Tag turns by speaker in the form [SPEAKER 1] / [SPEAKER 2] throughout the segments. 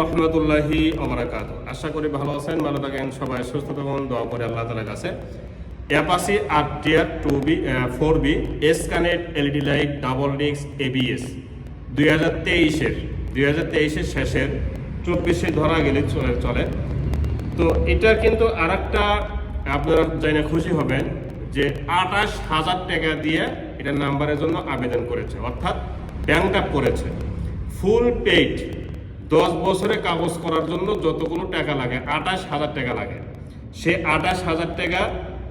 [SPEAKER 1] রহমতুল্লাহি অবরাকাত আশা করি ভালো আছেন, ভালো থাকেন, সবাই সুস্থ থাকুন, দোয়া করে আল্লাহ তালার কাছে। Apache R TR two V four V S connect LED light double ডিক্স এবিএস দুই হাজার তেইশের, দুই হাজার তেইশের শেষের, চব্বিশে ধরা গেলে চলে তো এটার কিন্তু আর একটা আপনারা জানে খুশি হবেন যে আঠাশ হাজার টাকা দিয়ে এটা নাম্বারের জন্য আবেদন করেছে, অর্থাৎ ব্যাংকটা করেছে। ফুল পেইড দশ বছরে কাগজ করার জন্য যতগুলো টাকা লাগে, আঠাশ হাজার টাকা লাগে। সে আঠাশ হাজার টাকা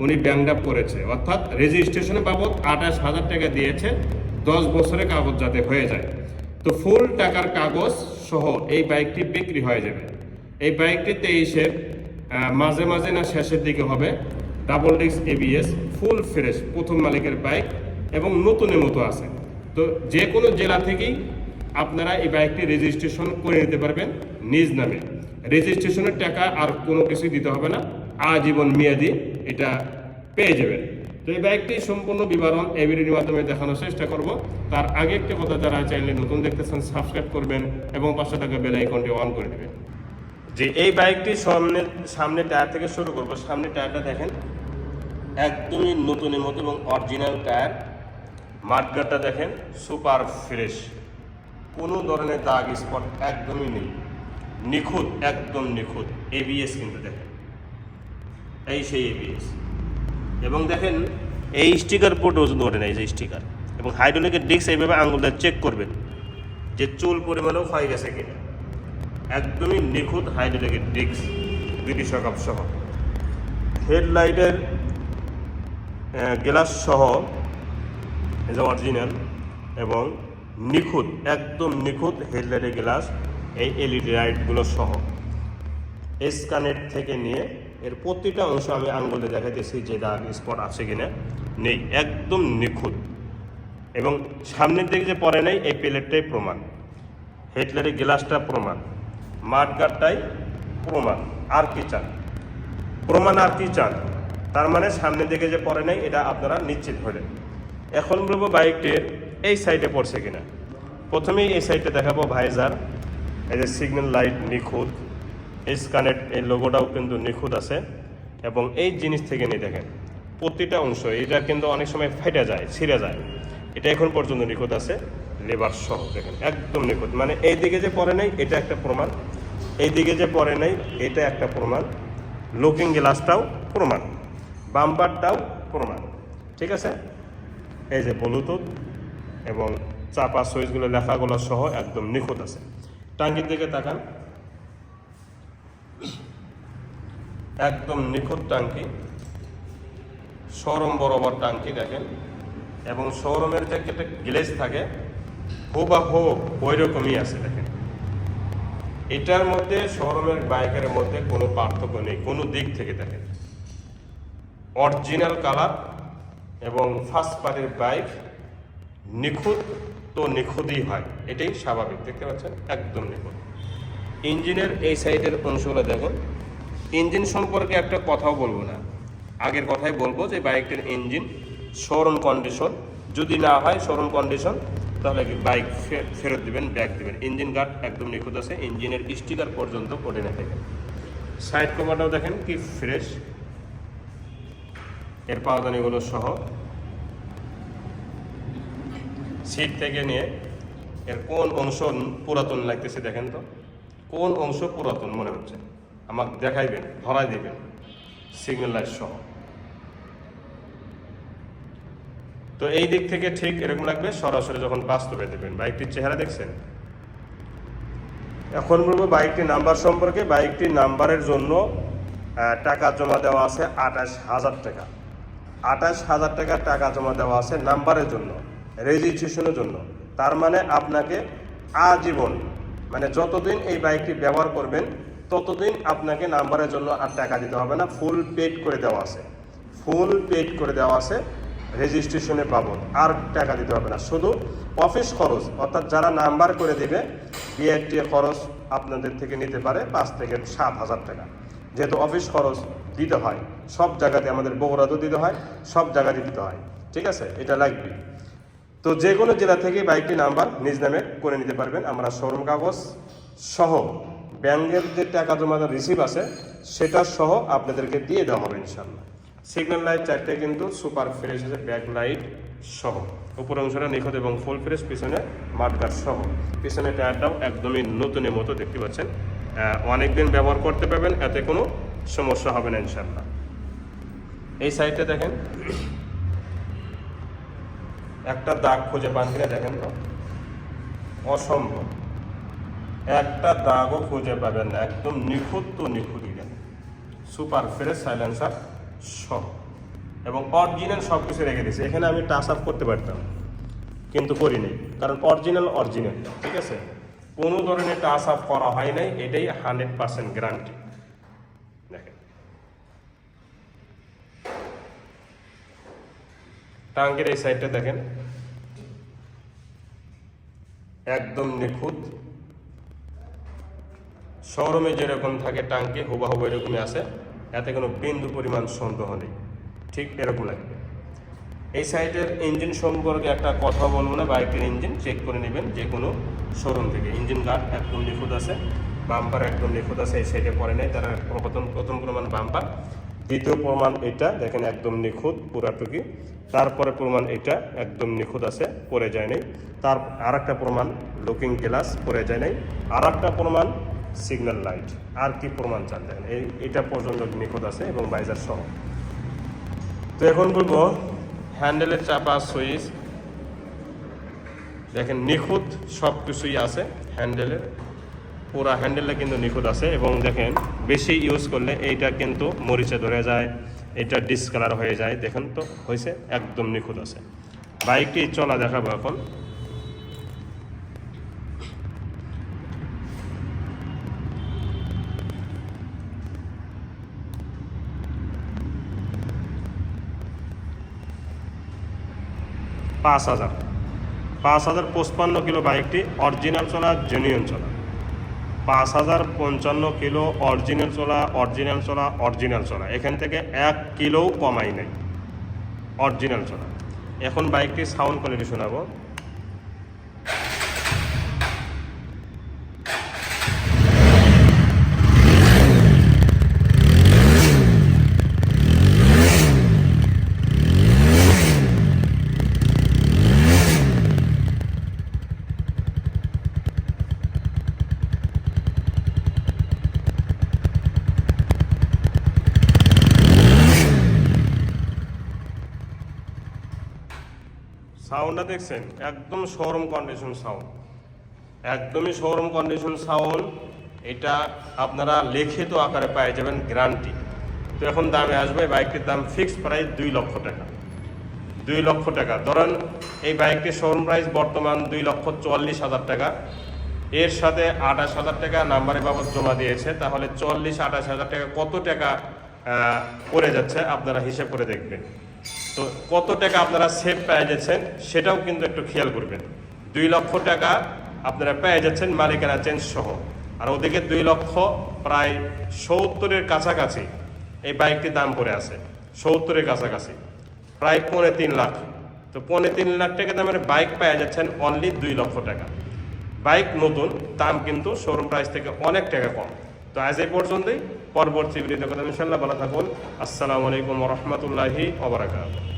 [SPEAKER 1] উনি ব্যাংকডাপ করেছে। অর্থাৎ রেজিস্ট্রেশনের বাবদ আঠাশ হাজার টাকা দিয়েছে, দশ বছরে কাগজ যাতে হয়ে যায়। তো ফুল টাকার কাগজ সহ এই বাইকটি বিক্রি হয়ে যাবে। এই বাইকটি তেইশের মাঝে মাঝে না শেষের দিকে হবে। Double disc ABS full fresh প্রথম মালিকের বাইক এবং নতুনের মতো আছে। তো যে কোনো জেলা থেকেই আপনারা এই বাইকটি রেজিস্ট্রেশন করে নিতে পারবেন নিজ নামে। রেজিস্ট্রেশনের টাকা আর কোনো কিছু দিতে হবে না। আজীবন মেয়াদি এটা পেয়ে যাবেন। তো এই বাইকটি সম্পূর্ণ বিবরণ এই ভিডিওর মাধ্যমে দেখানোর চেষ্টা করব। তার আগে একটা কথা, যারা চাইলে নতুন দেখতেছেন সাবস্ক্রাইব করবেন এবং পাশে থাকা বেল আইকনটি অন করে দেবেন। যে এই বাইকটি সামনে সামনে টায়ার থেকে শুরু করব, সামনে টায়ারটা দেখেন, একদমই নতুনের মতো এবং অরিজিনাল টায়ার মাঠগাটটা দেখেন সুপার ফ্রেশ কোনো ধরনের দাগ স্পট একদমই নেই। নিখুঁত, একদম নিখুঁত। এবিএস কিন্তু দেখেন। এই সেই এবিএস এবং দেখেন, এই স্টিকার পর্যন্ত ওজন ওঠে না এই যে স্টিকার। এবং হাইড্রোলিকের ডিস্ক এইভাবে আঙুলটা চেক করবেন যে চুল পরিমাণেও ক্ষয় গেছে কিনা। একদমই নিখুঁত হাইড্রোলিকের ডিস্ক, দুটি সকাপ সহ। হেডলাইটের গ্লাস সহ যে অরিজিনাল এবং নিখুঁত, একদম নিখুঁত হেডলাইটের গ্লাস, এই এলইডি লাইটগুলো সহ। এস কানেক্ট থেকে নিয়ে এর প্রতিটা অংশ আমি আঙ্গুলে দেখাইতেছি যে দাগ স্পট আছে কিনা। নেই, একদম নিখুঁত। এবং সামনের দিকে যে পরে নেই, এই প্লেটটাই প্রমাণ। হেডলাইটের গ্লাসটা প্রমাণ। মাঠগাটটাই প্রমাণ। আর কি চান? প্রমাণ আর কি চান? তার মানে সামনের দিকে যে পরে নেই, এটা আপনারা নিশ্চিত হলেন এখন বলব বাইকটির এই সাইডে পড়ছে কিনা? প্রথমেই এই সাইডে দেখাবো ভাইজার এই যে সিগন্যাল লাইট নিখুঁত এস কানেক্ট এই লোগোটাও কিন্তু নিখুঁত আছে, এবং এই জিনিস থেকে নিয়ে দেখেন, প্রতিটা অংশ, এটা কিন্তু অনেক সময় ফেটে যায়, ছিঁড়ে যায়। এটা এখন পর্যন্ত নিখুঁত আছে লেবার সহ দেখেন, একদম নিখুঁত। মানে এই দিকে যে পরে নেই, এটা একটা প্রমাণ। এই দিকে যে পরে নেই, এটা একটা প্রমাণ। লুকিং গ্লাসটাও প্রমাণ। বাম্পারটাও প্রমাণ। ঠিক আছে? এই যে ব্লুটুথ এবং চাপা সুইচগুলো লেখাগুলো সহ একদম নিখুঁত আছে। টাঙ্গির দিকে তাকান। একদম নিখুঁত টাঙ্কি। শোরুম বরাবর টাঙ্কি দেখেন। এবং শোরুমের যে একটা গ্লেজ থাকে হো ওই রকমই আছে দেখেন। এটার মধ্যে শোরুমের বাইকের মধ্যে কোনো পার্থক্য নেই, কোনো দিক থেকে দেখেন। অরিজিনাল কালার এবং ফার্স্ট পার্টির বাইক নিখুঁত তো নিখুঁতই হয়, এটাই স্বাভাবিক, দেখতে পাচ্ছেন? একদম নিখুঁত। ইঞ্জিনের এই সাইডের অংশগুলো দেখুন। ইঞ্জিন সম্পর্কে একটা কথাও বলব না। আগের কথাই বলব যে বাইকটির ইঞ্জিন শোরুম কন্ডিশন, যদি না হয় শোরুম কন্ডিশন, তাহলে বাইক ফেরত দিবেন, ব্যাক দিবেন। ইঞ্জিন গার্ড একদম নিখুঁত আছে, ইঞ্জিনের স্টিকার পর্যন্ত করে না দেখেন সাইড কভারটাও দেখেন কি ফ্রেশ। এর পাওদানিগুলো সহ সিট থেকে নিয়ে এর কোন অংশ পুরাতন লাগতেছে দেখেন তো। কোন অংশ পুরাতন মনে হচ্ছে? আমাকে দেখাইবেন, ধরাই দিবেন। সিগন্যাল লাইট সহ। তো এই দিক থেকে ঠিক এরকম লাগবে, সরাসরি যখন বাস্তবে দেবেন। বাইকটির চেহারা দেখছেন? এখন বলব বাইকটির নাম্বার সম্পর্কে। বাইকটির নাম্বারের জন্য টাকা জমা দেওয়া আছে আঠাশ হাজার টাকা। আঠাশ হাজার টাকা টাকা জমা দেওয়া আছে নাম্বারের জন্য। রেজিস্ট্রেশনের জন্য। তার মানে আপনাকে আজীবন মানে যতদিন এই বাইকটি ব্যবহার করবেন, ততদিন আপনাকে নাম্বারের জন্য আর টাকা দিতে হবে না। ফুল পেড করে দেওয়া আছে। ফুল পেড করে দেওয়া আছে, রেজিস্ট্রেশনে বাবদ। আর টাকা দিতে হবে না। শুধু অফিস খরচ, অর্থাৎ যারা নাম্বার করে দেবে, বিআরটি খরচ আপনাদের থেকে নিতে পারে পাঁচ থেকে সাত হাজার টাকা। যেহেতু অফিস খরচ দিতে হয়, সব জায়গাতে আমাদের বগুড়াতেও দিতে হয়, সব জায়গাতে দিতে হয়। ঠিক আছে? এটা লাগবে। তো যে কোনো জেলা থেকে বাইকটি নাম্বার নিজ নামে করে নিতে পারবেন। আমরা শোরুম কাগজ সহ ব্যাংকের যে টাকা জমা রিসিভ আছে, সেটা সহ আপনাদেরকে দিয়ে দেওয়া হবে ইনশাল্লাহ সিগন্যাল লাইট চারটে কিন্তু সুপার ফ্রেশ আছে ব্যাক লাইট সহ। উপর অংশটা নিখুঁত এবং ফুল ফ্রেশ পিছনে মাঠগার সহ। পিছনে টায়ারটাও একদমই নতুনের মতো দেখতে পাচ্ছেন। অনেক দিন ব্যবহার করতে পারবেন, এতে কোনো সমস্যা হবে না ইনশাল্লাহ এই সাইডটা দেখেন। একটা দাগ খুঁজে পান কিনা দেখেন তো। অসম্ভব। একটা দাগও খুঁজে পাবেন না, একদম নিখুঁত তো নিখুঁতই দেখেন। সুপার ফ্রেশ সাইলেন্সার সহ। এবং অরিজিনাল সব কিছু রেখে দিয়েছে। এখানে আমি টাচ আপ করতে পারতাম, কিন্তু করিনি কারণ অরিজিনাল অরিজিনাল, ঠিক আছে? কোনো ধরনের টাচ আপ করা হয় নাই, এটাই হান্ড্রেড পার্সেন্ট গ্যারান্টি টাঙ্গের এই সাইডটা দেখেন। একদম নিখুঁত। শোরুমে যেরকম থাকে টাঙ্কি হুবাহুব এরকমই আছে। এতে কোনো বিন্দু পরিমাণ সন্দেহ নেই। ঠিক এরকম লাগবে। এই সাইডের ইঞ্জিন সম্পর্কে একটা কথা বলব না, বাইকের ইঞ্জিন চেক করে নেবেন যে কোনো শোরুম থেকে। ইঞ্জিন গার্ড একদম নিখুঁত আছে বাম্পার একদম নিখুঁত আছে, এই সাইডে পরে নেই। তারা প্রথম প্রথম প্রমাণ বাম্পার দ্বিতীয় প্রমাণ এটা, দেখেন একদম নিখুঁত, পুরাটুকি। তারপরে প্রমাণ এটা, একদম নিখুঁত আছে পরে যায় নাই। তার আর একটা প্রমাণ লুকিং গ্লাস পরে যায় নাই। আর একটা প্রমাণ সিগন্যাল লাইট আর কি প্রমাণ চান দেখেন? এই, এটা পর্যন্ত নিখুঁত আছে এবং বাইজার সহ। তো এখন বলব হ্যান্ডেলের চাপা সুইচ। দেখেন নিখুঁত সব কিছুই আছে হ্যান্ডেলের পুরো হ্যান্ডেলটা কিন্তু নিখুঁত আছে এবং দেখেন, বেশি ইউজ করলে এইটা কিন্তু মরিচে ধরে যায়, এটা ডিসকালার হয়ে যায়। দেখেন তো, হয়েছে একদম নিখুঁত আছে। বাইকটি চলা দেখাবো এখন। পাঁচ হাজার। পাঁচ হাজার পঁচপান্ন কিলো বাইকটি অরিজিনাল চলা জেনুইন চলা। পাঁচ হাজার পঞ্চান্ন কিলো অরিজিনাল চলা অরিজিনাল চলা অরিজিনাল চলা। এখান থেকে এক কিলোও কমাই নাই। অরিজিনাল চলা। এখন বাইকটি সাউন্ড কোয়ালিটি শোনাবো। সাউন্ডটা দেখছেন? একদম শোরুম কন্ডিশন সাউন্ড একদমই শোরুম কন্ডিশন সাউন্ড এটা আপনারা লিখিত আকারে পেয়ে যাবেন গ্যারান্টি তো এখন দামে আসবে, বাইকটির দাম ফিক্সড প্রাইস দুই লক্ষ টাকা। দুই লক্ষ টাকা। ধরেন, এই বাইকটির শোরুম প্রাইস বর্তমান দুই লক্ষ চুয়াল্লিশ হাজার টাকা। এর সাথে আঠাশ হাজার টাকা নাম্বারে বাবদ জমা দিয়েছে, তাহলে চল্লিশ আঠাশ হাজার টাকা কত টাকা পড়ে যাচ্ছে, আপনারা হিসেব করে দেখবেন। তো কত টাকা আপনারা সেভ পেয়ে যাচ্ছেন, সেটাও কিন্তু একটু খেয়াল করবেন। দুই লক্ষ টাকা আপনারা পেয়ে যাচ্ছেন মালিকানা চেঞ্জ সহ। আর ওদিকে দুই লক্ষ, প্রায় সত্তরের কাছাকাছি এই বাইকটির দাম পড়ে আছে। সত্তরের কাছাকাছি। প্রায় পৌনে তিন লাখ। তো পৌনে তিন লাখ টাকা দামের বাইক পেয়ে যাচ্ছেন অনলি দুই লক্ষ টাকা। বাইক নতুন, দাম কিন্তু শোরুম প্রাইস থেকে অনেক টাকা কম। তো আজ এই পর্যন্তই। পরবর্তী ভিডিওতে কথা ইনশাল্লাহ ভালো থাকুন। আসসালামু আলাইকুম রহমতুল্লাহি ওবরাকাতুহ